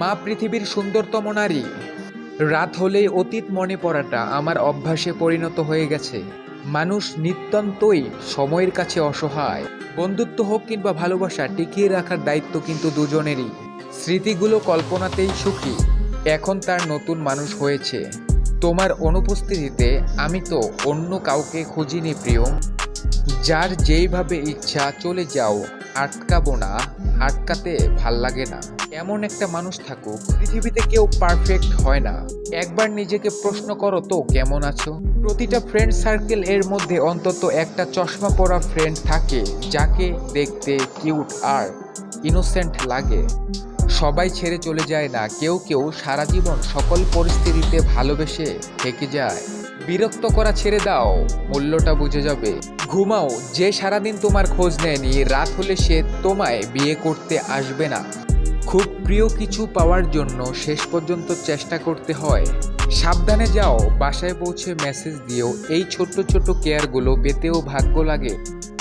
মা পৃথিবীর সুন্দরতম নারী। রাত হলেই অতীত মনে পড়াটা আমার অভ্যাসে পরিণত হয়ে গেছে। মানুষ নিত্যন্তই সময়ের কাছে অসহায়। বন্ধুত্ব হোক কিংবা ভালোবাসা, টিকিয়ে রাখার দায়িত্ব কিন্তু দুজনেরই। স্মৃতিগুলো কল্পনাতেই সুখী। এখন তার নতুন মানুষ হয়েছে। তোমার অনুপস্থিতিতে আমি তো অন্য কাউকে খুঁজিনি প্রিয় যার যেইভাবে ইচ্ছা চলে যাও। আটকাবো না, আটকাতে ভালো লাগে না। এমন একটা মানুষ থাকুক, পৃথিবীতে কেউ পারফেক্ট হয় না। একবার নিজেকে প্রশ্ন করো তো, কেমন আছো? প্রতিটা ফ্রেন্ড সার্কেল এর মধ্যে অন্তত একটা চশমা পরা ফ্রেন্ড থাকে, যাকে দেখতে কিউট আর ইনোসেন্ট লাগে। সবাই ছেড়ে চলে যায় না, কেউ কেউ সারা জীবন সকল পরিস্থিতিতে ভালোবেসে থেকে যায়। বিরক্ত করা ছেড়ে দাও, মূল্যটা বুঝে যাবে। ঘুমাও, যে সারাদিন তোমার খোঁজ নেয়নি, রাত হলে সে তোমায় বিয়ে করতে আসবে না। খুব প্রিয় কিছু পাওয়ার জন্য শেষ পর্যন্ত চেষ্টা করতে হয়। সাবধানে যাও, বাসায় পৌঁছে মেসেজ দিও, এই ছোট্ট ছোট্ট কেয়ারগুলো পেতেও ভাগ্য লাগে।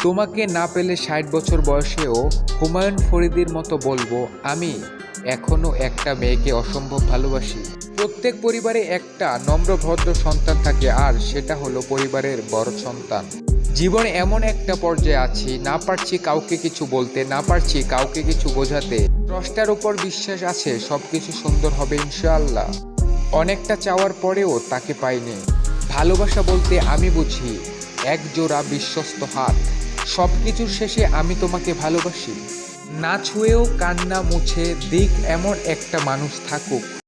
তোমাকে না পেলে ষাট বছর বয়সেও হুমায়ুন ফরিদির মতো বলব, আমি এখনও একটা মেয়েকে অসম্ভব ভালোবাসি। প্রত্যেক পরিবারে একটা নম্র, ভদ্র সন্তান থাকে, আর সেটা হলো পরিবারের বড় সন্তান। জীবনে এমন একটা পর্যায়ে আছি, না পারছি কাউকে কিছু বলতে, না পারছি কাউকে কিছু বোঝাতে। স্রষ্টার উপর বিশ্বাস আছে, সবকিছু সুন্দর হবে ইনশাআল্লাহ। অনেকটা চাওয়ার পরেও তাকে পাইনি। ভালোবাসা বলতে আমি বুঝি, এক জোড়া বিশ্বস্ত হাত। সব কিছুর শেষে আমি তোমাকে ভালোবাসি। না ছুঁয়েও কান্না মুছে দিক এমন একটা মানুষ থাকুক।